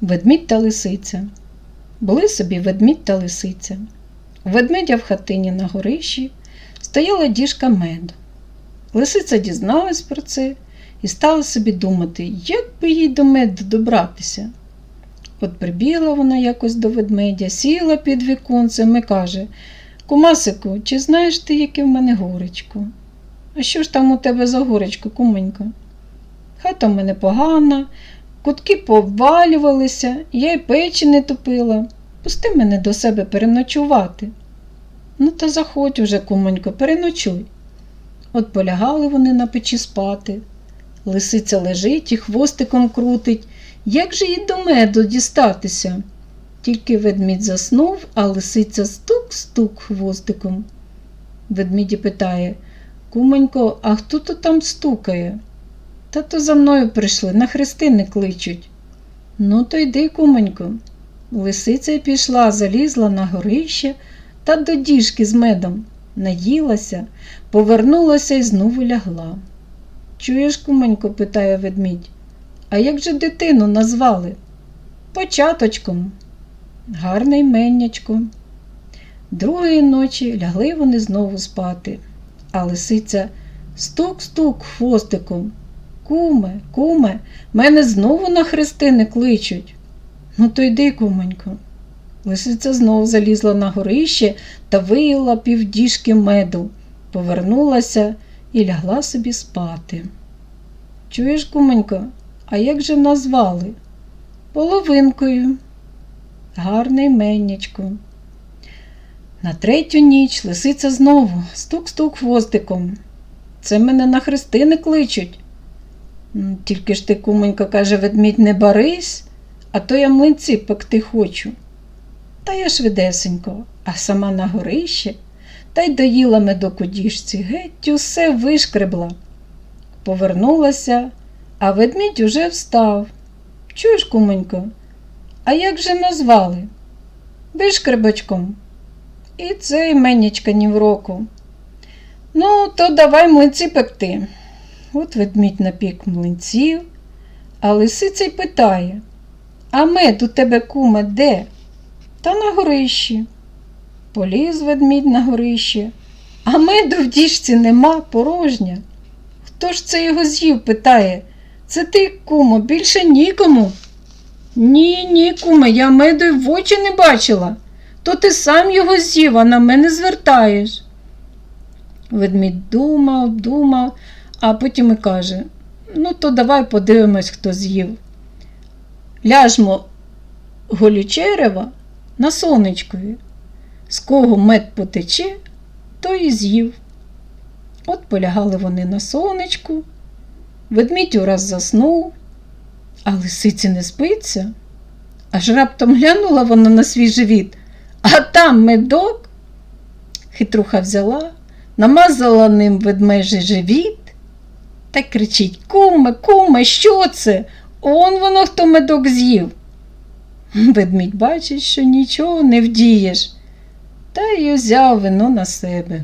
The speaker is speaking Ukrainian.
Ведмідь та лисиця. Були собі ведмідь та лисиця. У ведмедя в хатині на горищі стояла діжка меду. Лисиця дізналась про це і стала собі думати, як би їй до меду добратися. От прибігла вона якось до ведмедя, сіла під віконцем і каже Кумасику, чи знаєш ти, яке в мене горечко? А що ж там у тебе за горечко, куменька? Хата в мене погана, кутки повалювалися, я й печі не топила. Пусти мене до себе переночувати. Ну, та заходь уже, кумонько, переночуй. От полягали вони на печі спати. Лисиця лежить і хвостиком крутить. Як же їй до меду дістатися? Тільки ведмідь заснув, а лисиця стук-стук хвостиком. Ведміді питає Кумонько, а хто то там стукає? Та то за мною прийшли, на хрестини кличуть. Ну, то йди, кумонько. Лисиця пішла, залізла на горище та до діжки з медом, наїлася, повернулася і знову лягла. Чуєш, кумонько, питає ведмідь, а як же дитину назвали? Початочком. Гарне іменнячко. Другої ночі лягли вони знову спати, а лисиця стук-стук хвостиком. Куме, куме, мене знову на хрестини кличуть. Ну, то йди, кумонько. Лисиця знов залізла на горище та виїла півдіжки меду, повернулася і лягла собі спати. Чуєш, кумонько, а як же назвали? Половинкою. Гарне іменнячко. На третю ніч лисиця знову стук-стук хвостиком. Це мене на хрестини кличуть. «М, Тільки ж ти, кумонько, каже, ведмідь, не барись, а то я млинці пекти хочу. Та я швидесенько, а сама на горище, та й доїла медок у діжці, геть усе вишкребла. Повернулася, а ведмідь уже встав. Чуєш, кумонько, а як же назвали? Вишкребочком. І це іменнячка ні в року. Ну, то давай млинці пекти. От ведмідь напік млинців, а лисиця й питає А мед у тебе, куме, де? Та на горищі. Поліз ведмідь на горище, а меду в діжці нема порожня. Хто ж це його з'їв? питає. Це ти, кумо, більше нікому. Ні, ні, куме, я меду й в очі не бачила. То ти сам його з'їв, а на мене звертаєш. Ведмідь думав, думав, а потім і каже: Ну, то давай подивимось, хто з'їв. Ляжмо голючерева на сонечкові. З кого мед потече, то і з'їв. От полягали вони на сонечку, ведмідь ураз заснув, а лисиці не спиться. Аж раптом глянула вона на свій живіт, а там медок. Хитруха взяла, намазала ним ведмежий живіт та кричить Куме, куме, що це? Он воно хто медок з'їв. Ведмідь бачить, що нічого не вдієш, та й узяв вино на себе.